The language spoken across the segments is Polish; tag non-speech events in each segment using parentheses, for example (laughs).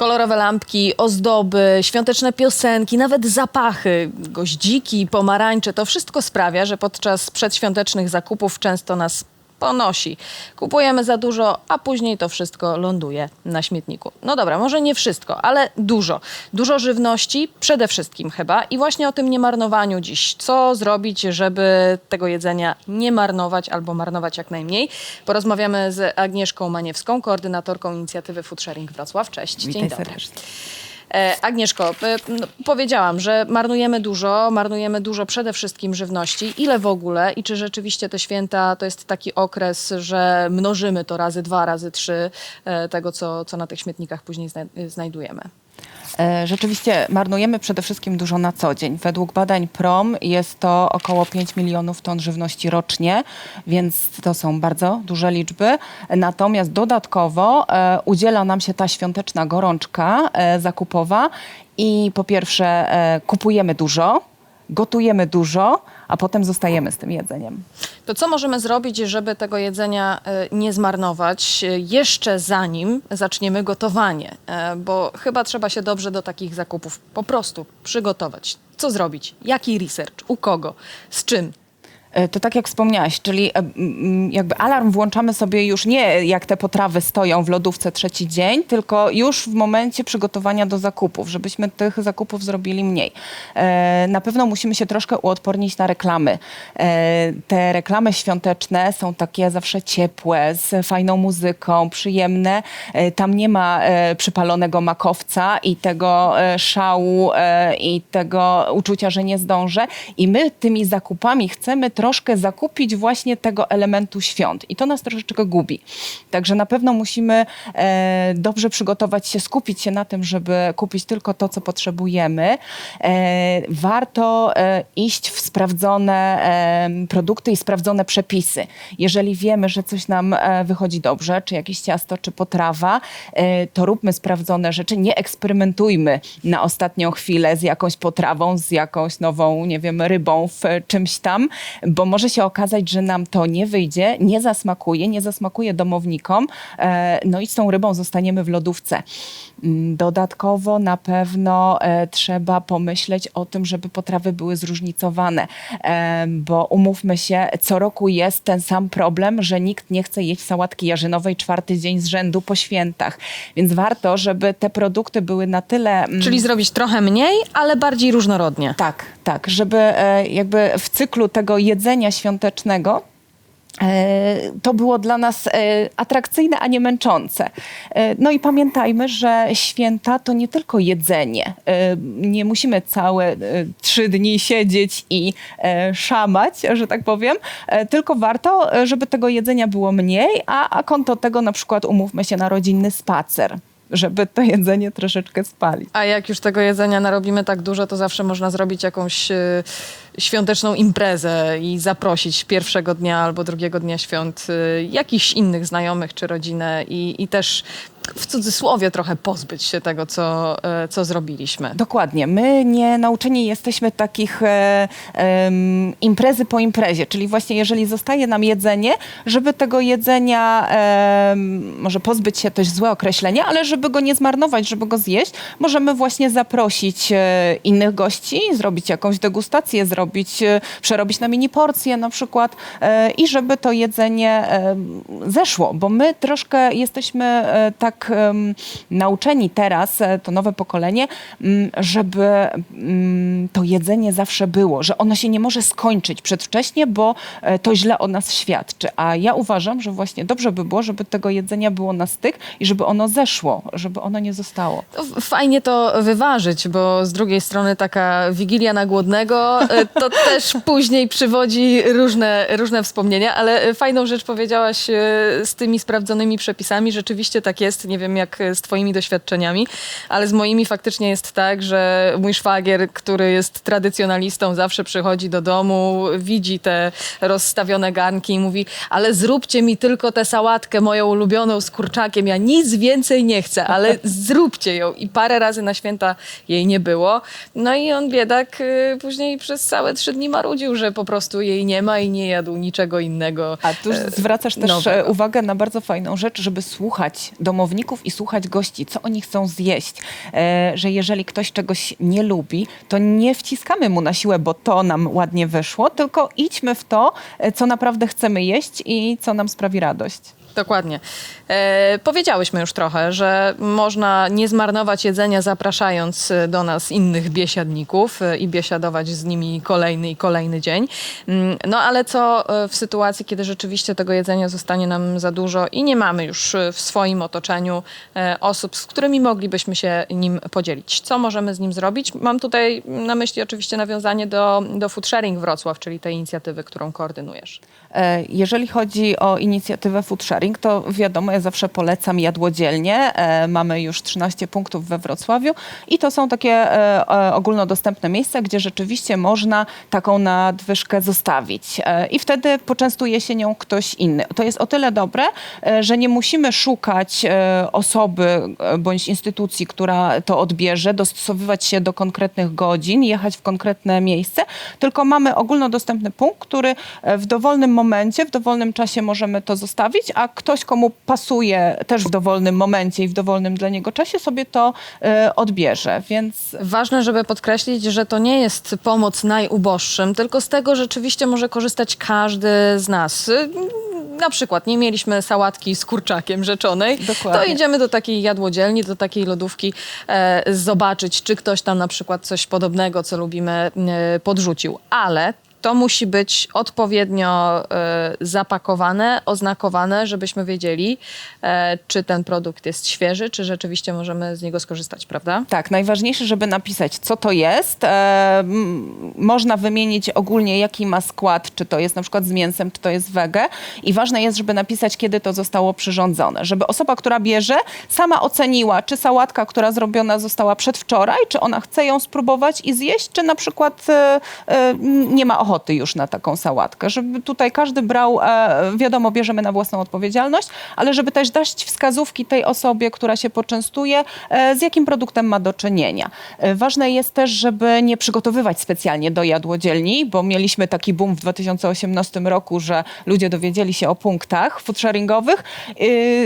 Kolorowe lampki, ozdoby, świąteczne piosenki, nawet zapachy, goździki, pomarańcze, to wszystko sprawia, że podczas przedświątecznych zakupów często nas ponosi. Kupujemy za dużo, a później to wszystko ląduje na śmietniku. No dobra, może nie wszystko, ale dużo. Dużo żywności, przede wszystkim chyba. I właśnie o tym niemarnowaniu dziś. Co zrobić, żeby tego jedzenia nie marnować albo marnować jak najmniej? Porozmawiamy z Agnieszką Maniewską, koordynatorką inicjatywy Food Sharing Wrocław. Cześć, dzień Witaj dobry. serdecznie. E, Agnieszko, e, no, powiedziałam, że marnujemy dużo, marnujemy dużo przede wszystkim żywności. Ile w ogóle i czy rzeczywiście te święta to jest taki okres, że mnożymy to razy dwa, razy trzy e, tego, co, co na tych śmietnikach później zna- znajdujemy? E, Rzeczywiście marnujemy przede wszystkim dużo na co dzień. Według badań PROM jest to około 5 milionów ton żywności rocznie, więc to są bardzo duże liczby. Natomiast dodatkowo e, udziela nam się ta świąteczna gorączka e, zakupowa i po pierwsze kupujemy dużo, gotujemy dużo, a potem zostajemy z tym jedzeniem. To co możemy zrobić, żeby tego jedzenia e, nie zmarnować e, jeszcze zanim zaczniemy gotowanie? E, Bo chyba trzeba się dobrze do takich zakupów po prostu przygotować. Co zrobić? Jaki research? U kogo? Z czym? E, To tak jak wspomniałaś, czyli e, jakby alarm włączamy sobie już nie jak te potrawy stoją w lodówce trzeci dzień, tylko już w momencie przygotowania do zakupów, żebyśmy tych zakupów zrobili mniej. E, Na pewno musimy się troszkę uodpornić na reklamy. Te reklamy świąteczne są takie zawsze ciepłe, z fajną muzyką, przyjemne. Tam nie ma przypalonego makowca i tego szału i tego uczucia, że nie zdążę. I my tymi zakupami chcemy troszkę zakupić właśnie tego elementu świąt. I to nas troszeczkę gubi. Także na pewno musimy e, dobrze przygotować się, skupić się na tym, żeby kupić tylko to, co potrzebujemy. E, warto e, iść w sprawdzone e, produkty i sprawdzone przepisy. Jeżeli wiemy, że coś nam e, wychodzi dobrze, czy jakieś ciasto, czy potrawa, e, to róbmy sprawdzone rzeczy. Nie eksperymentujmy na ostatnią chwilę z jakąś potrawą, z jakąś nową, nie wiem, rybą w e, czymś tam, bo może się okazać, że nam to nie wyjdzie, nie zasmakuje, nie zasmakuje domownikom, e, no i z tą rybą zostaniemy w lodówce. Mm, Dodatkowo na pewno e, trzeba pomyśleć o tym, żeby potrawy były zróżnicowane, e, bo umówmy się, co roku jest ten sam problem, że nikt nie chce jeść sałatki jarzynowej czwarty dzień z rzędu po świętach. Więc warto, żeby te produkty były na tyle. mm, Czyli zrobić trochę mniej, ale bardziej różnorodnie. tak, tak, żeby jakby w cyklu tego jedzenia świątecznego e, to było dla nas e, atrakcyjne, a nie męczące. E, No i pamiętajmy, że święta to nie tylko jedzenie. Nie musimy całe trzy dni siedzieć i szamać, że tak powiem, tylko warto, żeby tego jedzenia było mniej, a konto tego na przykład umówmy się na rodzinny spacer, żeby to jedzenie troszeczkę spalić. A jak już tego jedzenia narobimy tak dużo, to zawsze można zrobić jakąś e, świąteczną imprezę i zaprosić pierwszego dnia albo drugiego dnia świąt e, jakichś innych znajomych czy rodzinę i, i też w cudzysłowie trochę pozbyć się tego, co, e, co zrobiliśmy. Dokładnie. My nie nauczeni jesteśmy takich e, imprezy po imprezie, czyli właśnie jeżeli zostaje nam jedzenie, żeby tego jedzenia, może pozbyć się też złe określenie, ale żeby go nie zmarnować, żeby go zjeść, możemy właśnie zaprosić e, innych gości, zrobić jakąś degustację, zrobić, e, przerobić na mini porcje na przykład e, i żeby to jedzenie em, zeszło, bo my troszkę jesteśmy e, tak em, nauczeni teraz, e, to nowe pokolenie, mm, żeby mm, to jedzenie zawsze było, że ono się nie może skończyć przedwcześnie, bo e, to źle o nas świadczy. A ja uważam, że właśnie dobrze by było, żeby tego jedzenia było na styk i żeby ono zeszło, żeby ono nie zostało. Fajnie to wyważyć, bo z drugiej strony taka wigilia na głodnego e, to (laughs) też później przywodzi różne, różne wspomnienia, ale fajną rzecz powiedziałaś z tymi sprawdzonymi przepisami. Rzeczywiście tak jest. Nie wiem jak z twoimi doświadczeniami, ale z moimi faktycznie jest tak, że mój szwagier, który jest tradycjonalistą, zawsze przychodzi do domu, widzi te rozstawione garnki i mówi, ale zróbcie mi tylko tę sałatkę moją ulubioną z kurczakiem. Ja nic więcej nie chcę, ale (laughs) zróbcie ją. I parę razy na święta jej nie było. No i on biedak y, później przez całe trzy dni marudził, że po prostu jej nie ma i nie jadł niczego innego. A tu e, zwracasz też nowego. e, uwagę na bardzo fajną rzecz, żeby słuchać domowników i słuchać gości, co oni chcą zjeść. E, że jeżeli ktoś czegoś nie lubi, to nie wciskamy mu na siłę, bo to nam ładnie wyszło, tylko idźmy w to, e, co naprawdę chcemy jeść i co nam sprawi radość. Dokładnie. E, powiedziałyśmy już trochę, że można nie zmarnować jedzenia, zapraszając e, do nas innych biesiadników e, i biesiadować z nimi kolejny i kolejny dzień. Mm, No ale co e, w sytuacji, kiedy rzeczywiście tego jedzenia zostanie nam za dużo i nie mamy już w swoim otoczeniu osób, z którymi moglibyśmy się nim podzielić? Co możemy z nim zrobić? Mam tutaj na myśli oczywiście nawiązanie do, do Food Sharing Wrocław, czyli tej inicjatywy, którą koordynujesz. Jeżeli chodzi o inicjatywę Food Sharing, to wiadomo, ja zawsze polecam jadłodzielnie. E, Mamy już 13 punktów we Wrocławiu i to są takie e, e, ogólnodostępne miejsca, gdzie rzeczywiście można taką nadwyżkę zostawić. E, I wtedy poczęstuje się nią ktoś inny. To jest o tyle dobre, e, że nie musimy szukać e, osoby e, bądź instytucji, która to odbierze, dostosowywać się do konkretnych godzin, jechać w konkretne miejsce, tylko mamy ogólnodostępny punkt, który e, w dowolnym momencie, w dowolnym czasie możemy to zostawić, a ktoś, komu pasuje też w dowolnym momencie i w dowolnym dla niego czasie sobie to e, odbierze. Więc Ważne, żeby podkreślić, że to nie jest pomoc najuboższym, tylko z tego rzeczywiście może korzystać każdy z nas. Y, Na przykład nie mieliśmy sałatki z kurczakiem rzeczonej, Dokładnie. to idziemy do takiej jadłodzielni, do takiej lodówki e, zobaczyć, czy ktoś tam na przykład coś podobnego, co lubimy, e, podrzucił. Ale to musi być odpowiednio e, zapakowane, oznakowane, żebyśmy wiedzieli, e, czy ten produkt jest świeży, czy rzeczywiście możemy z niego skorzystać, prawda? Tak, najważniejsze, żeby napisać, co to jest. E, można wymienić ogólnie, jaki ma skład, czy to jest na przykład z mięsem, czy to jest wege. I ważne jest, żeby napisać, kiedy to zostało przyrządzone. Żeby osoba, która bierze, sama oceniła, czy sałatka, która zrobiona została przedwczoraj, czy ona chce ją spróbować i zjeść, czy na przykład e, e, nie ma ochoty już na taką sałatkę. Żeby tutaj każdy brał, e, wiadomo, bierzemy na własną odpowiedzialność, ale żeby też dać wskazówki tej osobie, która się poczęstuje, e, z jakim produktem ma do czynienia. E, Ważne jest też, żeby nie przygotowywać specjalnie do jadłodzielni, bo mieliśmy taki boom w 2018 roku, że ludzie dowiedzieli się o punktach foodsharingowych,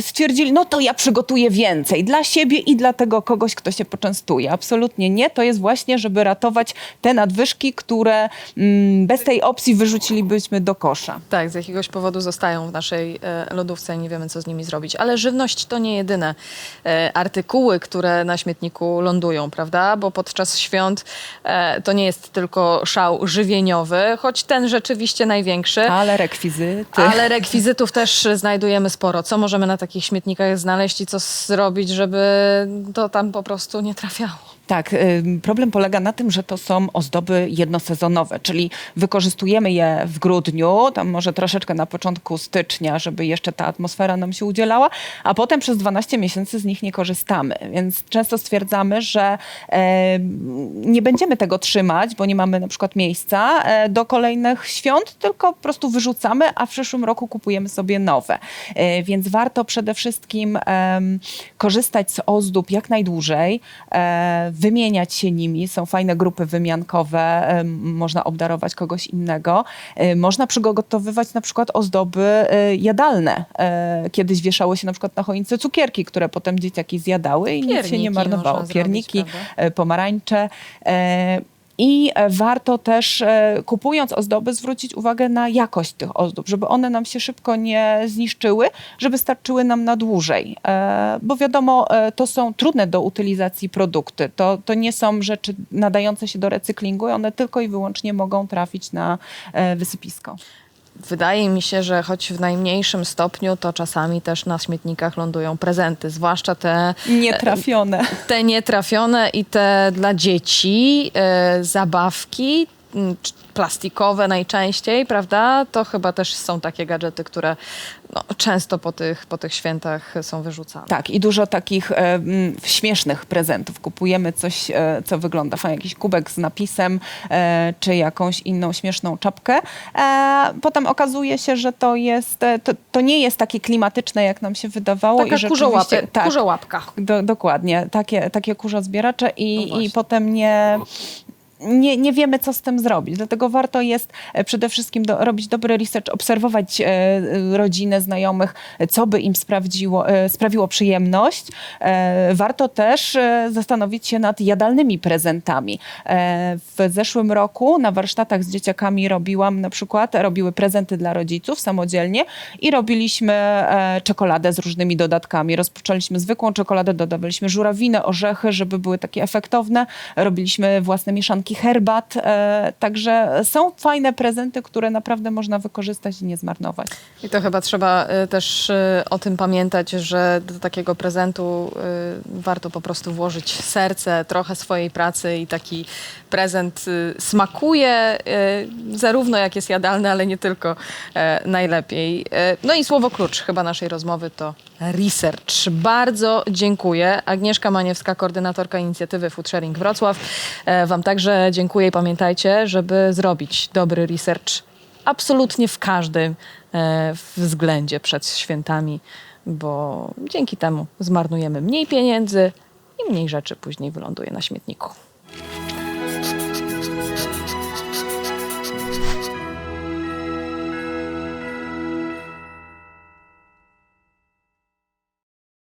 stwierdzili, no to ja przygotuję więcej dla siebie i dla tego kogoś, kto się poczęstuje. Absolutnie nie. To jest właśnie, żeby ratować te nadwyżki, które mm, bez tej opcji wyrzucilibyśmy do kosza. Tak, z jakiegoś powodu zostają w naszej e, lodówce i nie wiemy, co z nimi zrobić. Ale żywność to nie jedyne e, artykuły, które na śmietniku lądują, prawda? Bo podczas świąt e, to nie jest tylko szał żywieniowy, choć ten rzeczywiście największy. Ale rekwizyty. Ale rekwizytów też znajdujemy sporo. Co możemy na takich śmietnikach znaleźć i co zrobić, żeby to tam po prostu nie trafiało? Tak, ym, problem polega na tym, że to są ozdoby jednosezonowe, czyli wykorzystujemy je w grudniu, tam może troszeczkę na początku stycznia, żeby jeszcze ta atmosfera nam się udzielała, a potem przez 12 miesięcy z nich nie korzystamy. Więc często stwierdzamy, że e, nie będziemy tego trzymać, bo nie mamy na przykład miejsca e, do kolejnych świąt, tylko po prostu wyrzucamy, a w przyszłym roku kupujemy sobie nowe. E, więc warto przede wszystkim korzystać z ozdób jak najdłużej, wymieniać się nimi. Są fajne grupy wymiankowe, można obdarować kogoś innego. E, można przygotowywać na przykład ozdoby e, jadalne. E, kiedyś wieszało się na przykład na choince cukierki, które potem dzieciaki zjadały i nic się Pierniki nie marnowało. zrobić, Pierniki, e, pomarańcze. I e, warto też, e, kupując ozdoby, zwrócić uwagę na jakość tych ozdób, żeby one nam się szybko nie zniszczyły, żeby starczyły nam na dłużej. E, Bo wiadomo, to są trudne do utylizacji produkty. To, to nie są rzeczy nadające się do recyklingu, one tylko i wyłącznie mogą trafić na wysypisko. Wydaje mi się, że choć w najmniejszym stopniu, to czasami też na śmietnikach lądują prezenty, zwłaszcza te, Nietrafione. te nietrafione i te dla dzieci, e, zabawki, plastikowe najczęściej, prawda? To chyba też są takie gadżety, które no, często po tych, po tych świętach są wyrzucane. Tak, i dużo takich e, śmiesznych prezentów. Kupujemy coś, e, co wygląda fajnie, jakiś kubek z napisem, e, czy jakąś inną śmieszną czapkę. E, potem okazuje się, że to jest, e, to, to nie jest takie klimatyczne, jak nam się wydawało. Taka i rzeczywiście- kurzołapy, tak, kurzołapka. do, dokładnie, takie, takie kurza zbieracze No i, właśnie. i potem nie, nie, nie wiemy, co z tym zrobić. Dlatego warto jest e, przede wszystkim do, robić dobry research, obserwować e, e, rodzinę, znajomych, co by im sprawdziło, sprawiło przyjemność. Warto też zastanowić się nad jadalnymi prezentami. W zeszłym roku na warsztatach z dzieciakami robiłam na przykład, robiły prezenty dla rodziców samodzielnie i robiliśmy czekoladę z różnymi dodatkami. Rozpoczęliśmy zwykłą czekoladę, dodawaliśmy żurawinę, orzechy, żeby były takie efektowne. Robiliśmy własne mieszanki herbat. E, także są fajne prezenty, które naprawdę można wykorzystać i nie zmarnować. I to chyba trzeba y, też y, o tym pamiętać, że do takiego prezentu warto po prostu włożyć serce, trochę swojej pracy i taki prezent smakuje zarówno jak jest jadalny, ale nie tylko e, najlepiej. E, No i słowo klucz chyba naszej rozmowy to research. Bardzo dziękuję. Agnieszka Maniewska, koordynatorka inicjatywy Food Sharing Wrocław. E, Wam także dziękuję i pamiętajcie, żeby zrobić dobry research absolutnie w każdym e, względzie przed świętami, bo dzięki temu zmarnujemy mniej pieniędzy i mniej rzeczy później wyląduje na śmietniku.